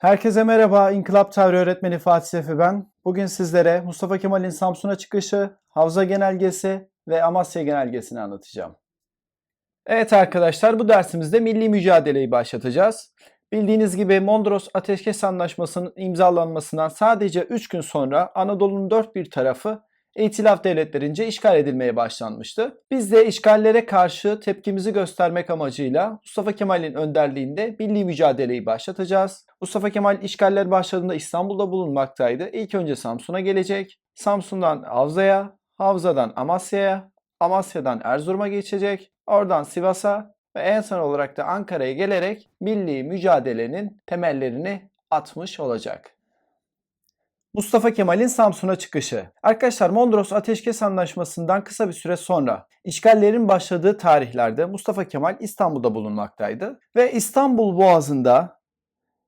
Herkese merhaba, İnkılap Tarih Öğretmeni Fatih Sefi ben. Bugün sizlere Mustafa Kemal'in Samsun'a çıkışı, Havza Genelgesi ve Amasya Genelgesi'ni anlatacağım. Evet arkadaşlar, bu dersimizde milli mücadeleyi başlatacağız. Bildiğiniz gibi Mondros Ateşkes Anlaşması'nın imzalanmasından sadece 3 gün sonra Anadolu'nun dört bir tarafı İtilaf devletlerince işgal edilmeye başlanmıştı. Biz de işgallere karşı tepkimizi göstermek amacıyla Mustafa Kemal'in önderliğinde milli mücadeleyi başlatacağız. Mustafa Kemal işgaller başladığında İstanbul'da bulunmaktaydı. İlk önce Samsun'a gelecek. Samsun'dan Havza'ya, Havza'dan Amasya'ya, Amasya'dan Erzurum'a geçecek. Oradan Sivas'a ve en son olarak da Ankara'ya gelerek milli mücadelenin temellerini atmış olacak. Mustafa Kemal'in Samsun'a çıkışı. Arkadaşlar Mondros Ateşkes Anlaşması'ndan kısa bir süre sonra işgallerin başladığı tarihlerde Mustafa Kemal İstanbul'da bulunmaktaydı ve İstanbul Boğazı'nda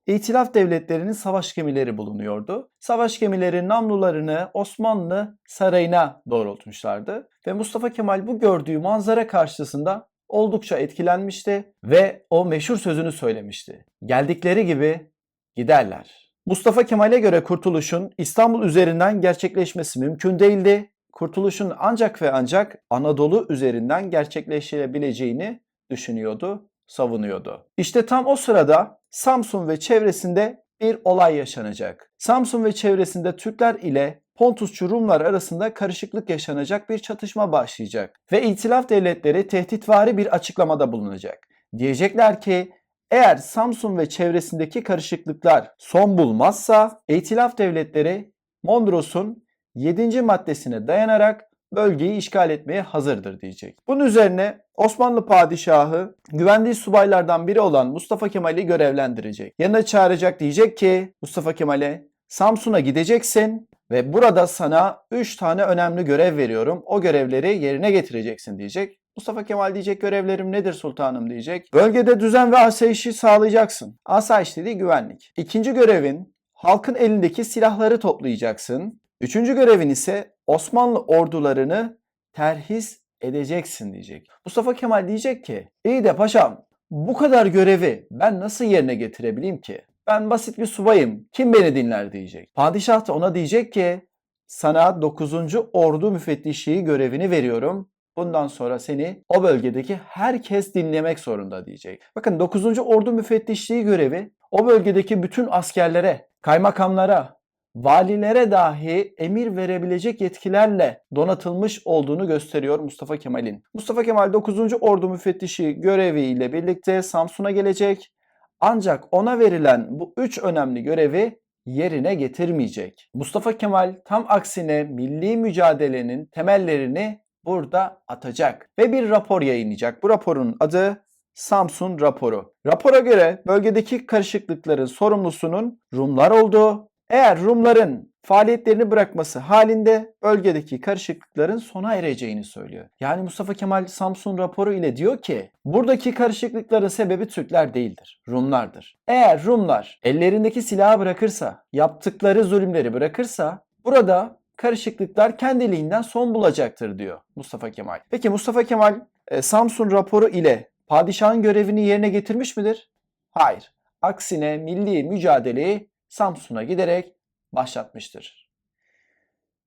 İtilaf devletlerinin savaş gemileri bulunuyordu. Savaş gemileri namlularını Osmanlı sarayına doğrultmuşlardı ve Mustafa Kemal bu gördüğü manzara karşısında oldukça etkilenmişti ve o meşhur sözünü söylemişti. Geldikleri gibi giderler. Mustafa Kemal'e göre kurtuluşun İstanbul üzerinden gerçekleşmesi mümkün değildi. Kurtuluşun ancak ve ancak Anadolu üzerinden gerçekleşebileceğini düşünüyordu, savunuyordu. İşte tam o sırada Samsun ve çevresinde bir olay yaşanacak. Samsun ve çevresinde Türkler ile Pontusçu Rumlar arasında karışıklık yaşanacak bir çatışma başlayacak ve İtilaf devletleri tehditvari bir açıklamada bulunacak. Diyecekler ki eğer Samsun ve çevresindeki karışıklıklar son bulmazsa İtilaf devletleri Mondros'un 7. maddesine dayanarak bölgeyi işgal etmeye hazırdır diyecek. Bunun üzerine Osmanlı padişahı güvendiği subaylardan biri olan Mustafa Kemal'i görevlendirecek. Yanına çağıracak diyecek ki Mustafa Kemal'e Samsun'a gideceksin ve burada sana 3 tane önemli görev veriyorum. O görevleri yerine getireceksin diyecek. Mustafa Kemal diyecek görevlerim nedir sultanım diyecek. Bölgede düzen ve asayişi sağlayacaksın. Asayiş dediği güvenlik. İkinci görevin halkın elindeki silahları toplayacaksın. Üçüncü görevin ise Osmanlı ordularını terhis edeceksin diyecek. Mustafa Kemal diyecek ki iyi de paşam bu kadar görevi ben nasıl yerine getirebileyim ki? Ben basit bir subayım. Kim beni dinler diyecek. Padişah da ona diyecek ki sana 9. Ordu Müfettişliği görevini veriyorum. Bundan sonra seni o bölgedeki herkes dinlemek zorunda diyecek. Bakın 9. Ordu Müfettişliği görevi o bölgedeki bütün askerlere, kaymakamlara, valilere dahi emir verebilecek yetkilerle donatılmış olduğunu gösteriyor Mustafa Kemal'in. Mustafa Kemal 9. Ordu Müfettişi göreviyle birlikte Samsun'a gelecek. Ancak ona verilen bu üç önemli görevi yerine getirmeyecek. Mustafa Kemal tam aksine milli mücadelenin temellerini burada atacak ve bir rapor yayınlayacak. Bu raporun adı Samsun raporu. Rapora göre bölgedeki karışıklıkların sorumlusunun Rumlar olduğu, eğer Rumların faaliyetlerini bırakması halinde bölgedeki karışıklıkların sona ereceğini söylüyor. Yani Mustafa Kemal Samsun raporu ile diyor ki buradaki karışıklıkların sebebi Türkler değildir, Rumlardır. Eğer Rumlar ellerindeki silahı bırakırsa, yaptıkları zulümleri bırakırsa burada karışıklıklar kendiliğinden son bulacaktır diyor Mustafa Kemal. Peki Mustafa Kemal e, Samsun raporu ile padişahın görevini yerine getirmiş midir? Hayır. Aksine milli mücadeleyi Samsun'a giderek başlatmıştır.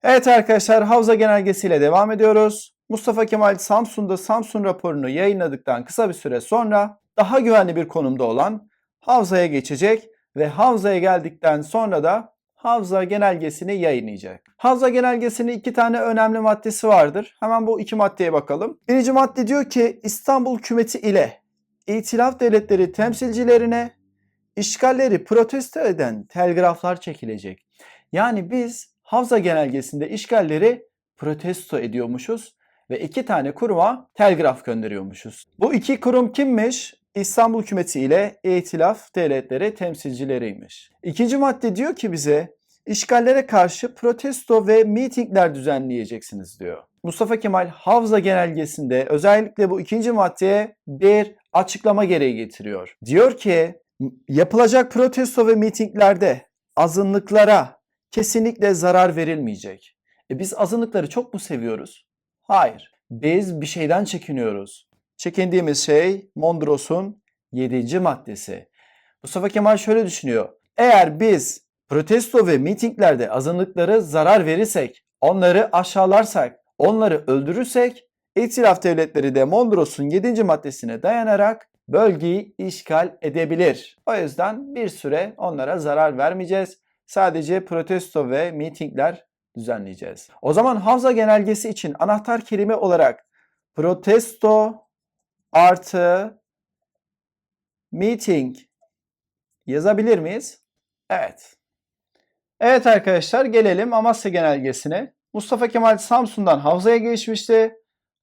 Evet arkadaşlar Havza genelgesiyle devam ediyoruz. Mustafa Kemal Samsun'da Samsun raporunu yayınladıktan kısa bir süre sonra daha güvenli bir konumda olan Havza'ya geçecek ve Havza'ya geldikten sonra da Havza genelgesini yayınlayacak. Havza genelgesinin iki tane önemli maddesi vardır. Hemen bu iki maddeye bakalım. Birinci madde diyor ki İstanbul hükümeti ile İtilaf devletleri temsilcilerine işgalleri protesto eden telgraflar çekilecek. Yani biz Havza genelgesinde işgalleri protesto ediyormuşuz ve iki tane kuruma telgraf gönderiyormuşuz. Bu iki kurum kimmiş? İstanbul hükümeti ile İtilaf devletleri temsilcileriymiş. İkinci madde diyor ki bize işgallere karşı protesto ve mitingler düzenleyeceksiniz diyor. Mustafa Kemal Havza genelgesinde özellikle bu ikinci maddeye bir açıklama gereği getiriyor. Diyor ki yapılacak protesto ve mitinglerde azınlıklara kesinlikle zarar verilmeyecek. E biz azınlıkları çok mu seviyoruz? Hayır. Biz bir şeyden çekiniyoruz. Çekindiğimiz şey Mondros'un 7. maddesi. Mustafa Kemal şöyle düşünüyor. Eğer biz protesto ve mitinglerde azınlıkları zarar verirsek, onları aşağılarsak, onları öldürürsek, İtilaf Devletleri de Mondros'un 7. maddesine dayanarak bölgeyi işgal edebilir. O yüzden bir süre onlara zarar vermeyeceğiz. Sadece protesto ve mitingler düzenleyeceğiz. O zaman Havza Genelgesi için anahtar kelime olarak protesto artı meeting yazabilir miyiz? Evet. Evet arkadaşlar gelelim Amasya Genelgesi'ne. Mustafa Kemal Samsun'dan Havza'ya geçmişti.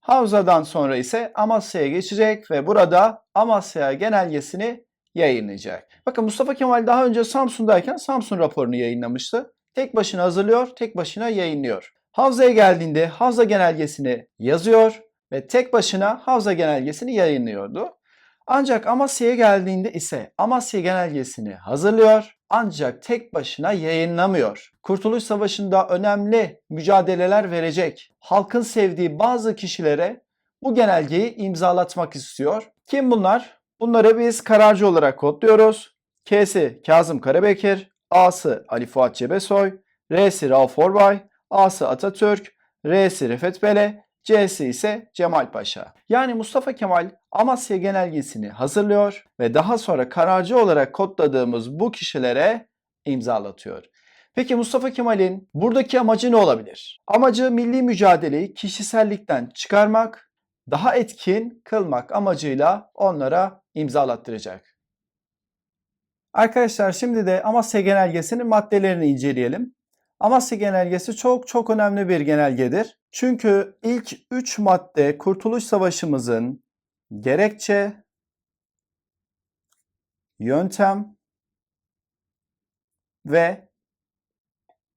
Havza'dan sonra ise Amasya'ya geçecek ve burada Amasya Genelgesi'ni yayınlayacak. Bakın Mustafa Kemal daha önce Samsun'dayken Samsun raporunu yayınlamıştı. Tek başına hazırlıyor, tek başına yayınlıyor. Havza'ya geldiğinde Havza Genelgesi'ni yazıyor ve tek başına Havza Genelgesi'ni yayınlıyordu. Ancak Amasya'ya geldiğinde ise Amasya Genelgesi'ni hazırlıyor ancak tek başına yayınlamıyor. Kurtuluş Savaşı'nda önemli mücadeleler verecek, halkın sevdiği bazı kişilere bu genelgeyi imzalatmak istiyor. Kim bunlar? Bunları biz kararcı olarak kodluyoruz. K'si Kazım Karabekir, A'sı Ali Fuat Cebesoy, R'si Rauf Orbay, A'sı Atatürk, R'si Refet Bele, C'si ise Cemal Paşa. Yani Mustafa Kemal Amasya Genelgesi'ni hazırlıyor ve daha sonra kararcı olarak kodladığımız bu kişilere imzalatıyor. Peki Mustafa Kemal'in buradaki amacı ne olabilir? Amacı milli mücadeleyi kişisellikten çıkarmak, daha etkin kılmak amacıyla onlara imzalattıracak. Arkadaşlar şimdi de Amasya Genelgesi'nin maddelerini inceleyelim. Amasya Genelgesi çok çok önemli bir genelgedir. Çünkü ilk 3 madde Kurtuluş Savaşımızın gerekçe, yöntem ve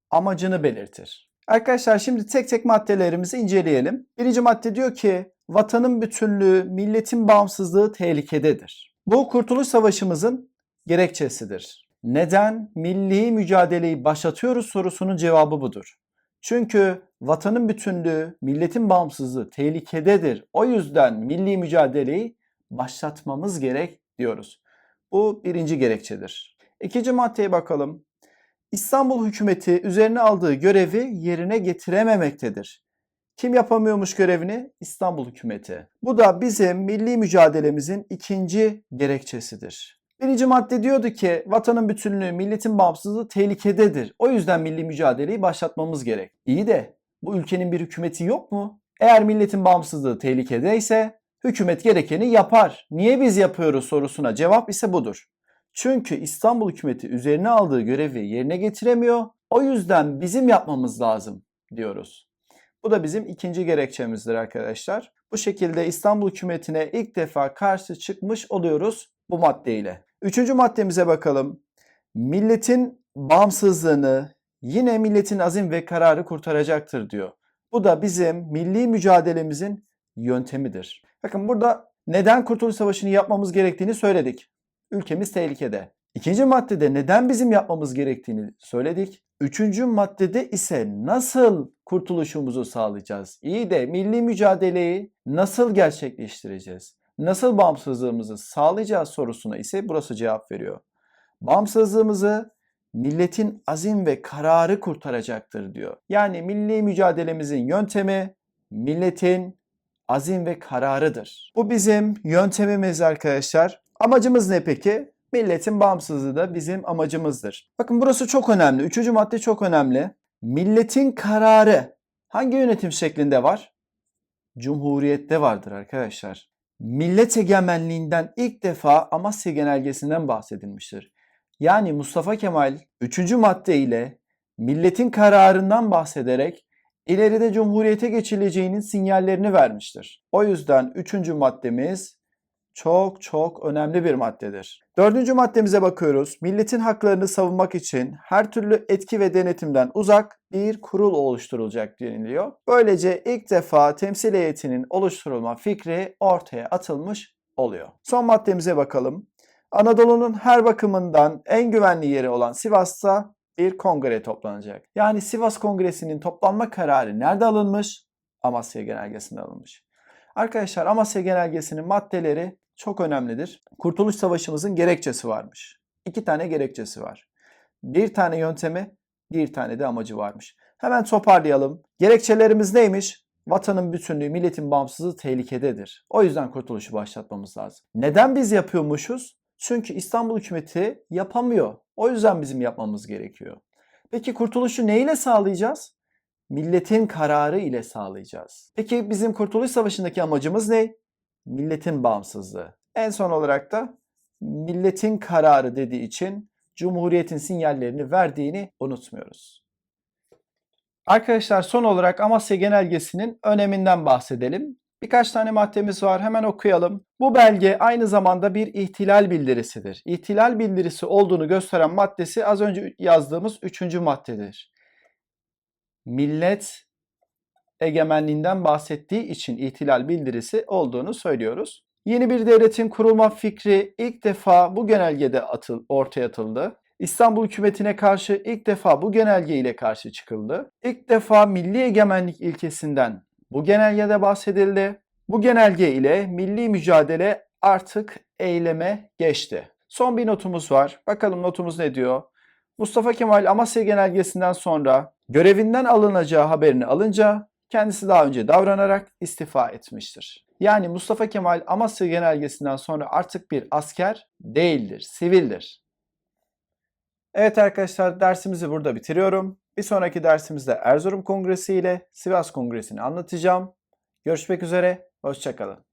amacını belirtir. Arkadaşlar şimdi tek tek maddelerimizi inceleyelim. Birinci madde diyor ki vatanın bütünlüğü, milletin bağımsızlığı tehlikededir. Bu Kurtuluş Savaşımızın gerekçesidir. Neden milli mücadeleyi başlatıyoruz sorusunun cevabı budur. Çünkü vatanın bütünlüğü, milletin bağımsızlığı tehlikededir. O yüzden milli mücadeleyi başlatmamız gerek diyoruz. Bu birinci gerekçedir. İkinci maddeye bakalım. İstanbul hükümeti üzerine aldığı görevi yerine getirememektedir. Kim yapamıyormuş görevini? İstanbul hükümeti. Bu da bizim milli mücadelemizin ikinci gerekçesidir. Birinci madde diyordu ki vatanın bütünlüğü, milletin bağımsızlığı tehlikededir. O yüzden milli mücadeleyi başlatmamız gerek. İyi de bu ülkenin bir hükümeti yok mu? Eğer milletin bağımsızlığı tehlikedeyse hükümet gerekeni yapar. Niye biz yapıyoruz sorusuna cevap ise budur. Çünkü İstanbul hükümeti üzerine aldığı görevi yerine getiremiyor. O yüzden bizim yapmamız lazım diyoruz. Bu da bizim ikinci gerekçemizdir arkadaşlar. Bu şekilde İstanbul hükümetine ilk defa karşı çıkmış oluyoruz bu maddeyle. Üçüncü maddemize bakalım. Milletin bağımsızlığını yine milletin azim ve kararı kurtaracaktır diyor. Bu da bizim milli mücadelemizin yöntemidir. Bakın burada neden Kurtuluş Savaşı'nı yapmamız gerektiğini söyledik. Ülkemiz tehlikede. İkinci maddede neden bizim yapmamız gerektiğini söyledik. Üçüncü maddede ise nasıl kurtuluşumuzu sağlayacağız? İyi de milli mücadeleyi nasıl gerçekleştireceğiz? Nasıl bağımsızlığımızı sağlayacağız sorusuna ise burası cevap veriyor. Bağımsızlığımızı milletin azim ve kararı kurtaracaktır diyor. Yani milli mücadelemizin yöntemi milletin azim ve kararıdır. Bu bizim yöntemimiz arkadaşlar. Amacımız ne peki? Milletin bağımsızlığı da bizim amacımızdır. Bakın burası çok önemli. Üçüncü madde çok önemli. Milletin kararı hangi yönetim şeklinde var? Cumhuriyette vardır arkadaşlar. Millet egemenliğinden ilk defa Amasya Genelgesi'nden bahsedilmiştir. Yani Mustafa Kemal 3. madde ile milletin kararından bahsederek ileride cumhuriyete geçileceğinin sinyallerini vermiştir. O yüzden 3. maddemiz çok çok önemli bir maddedir. Dördüncü maddemize bakıyoruz. Milletin haklarını savunmak için her türlü etki ve denetimden uzak bir kurul oluşturulacak deniliyor. Böylece ilk defa temsil heyetinin oluşturulma fikri ortaya atılmış oluyor. Son maddemize bakalım. Anadolu'nun her bakımından en güvenli yeri olan Sivas'ta bir kongre toplanacak. Yani Sivas Kongresi'nin toplanma kararı nerede alınmış? Amasya Genelgesi'nde alınmış. Arkadaşlar Amasya Genelgesi'nin maddeleri çok önemlidir. Kurtuluş Savaşımızın gerekçesi varmış. İki tane gerekçesi var. bir tane yöntemi, bir tane de amacı varmış. Hemen toparlayalım. Gerekçelerimiz neymiş? Vatanın bütünlüğü, milletin bağımsızlığı tehlikededir. O yüzden kurtuluşu başlatmamız lazım. Neden biz yapıyormuşuz? Çünkü İstanbul hükümeti yapamıyor. O yüzden bizim yapmamız gerekiyor. Peki kurtuluşu neyle sağlayacağız? Milletin kararı ile sağlayacağız. Peki bizim Kurtuluş Savaşı'ndaki amacımız ne? Milletin bağımsızlığı. En son olarak da milletin kararı dediği için Cumhuriyet'in sinyallerini verdiğini unutmuyoruz. Arkadaşlar son olarak Amasya Genelgesi'nin öneminden bahsedelim. Birkaç tane maddemiz var hemen okuyalım. Bu belge aynı zamanda bir ihtilal bildirisidir. İhtilal bildirisi olduğunu gösteren maddesi az önce yazdığımız üçüncü maddedir. Millet egemenliğinden bahsettiği için ihtilal bildirisi olduğunu söylüyoruz. Yeni bir devletin kurulma fikri ilk defa bu genelgede atıl, ortaya atıldı. İstanbul hükümetine karşı ilk defa bu genelge ile karşı çıkıldı. İlk defa milli egemenlik ilkesinden bu genelgede bahsedildi. Bu genelge ile milli mücadele artık eyleme geçti. Son bir notumuz var. Bakalım notumuz ne diyor? Mustafa Kemal Amasya Genelgesi'nden sonra görevinden alınacağı haberini alınca kendisi daha önce davranarak istifa etmiştir. Yani Mustafa Kemal Amasya Genelgesi'nden sonra artık bir asker değildir, sivildir. Evet arkadaşlar dersimizi burada bitiriyorum. Bir sonraki dersimizde Erzurum Kongresi ile Sivas Kongresi'ni anlatacağım. Görüşmek üzere, hoşçakalın.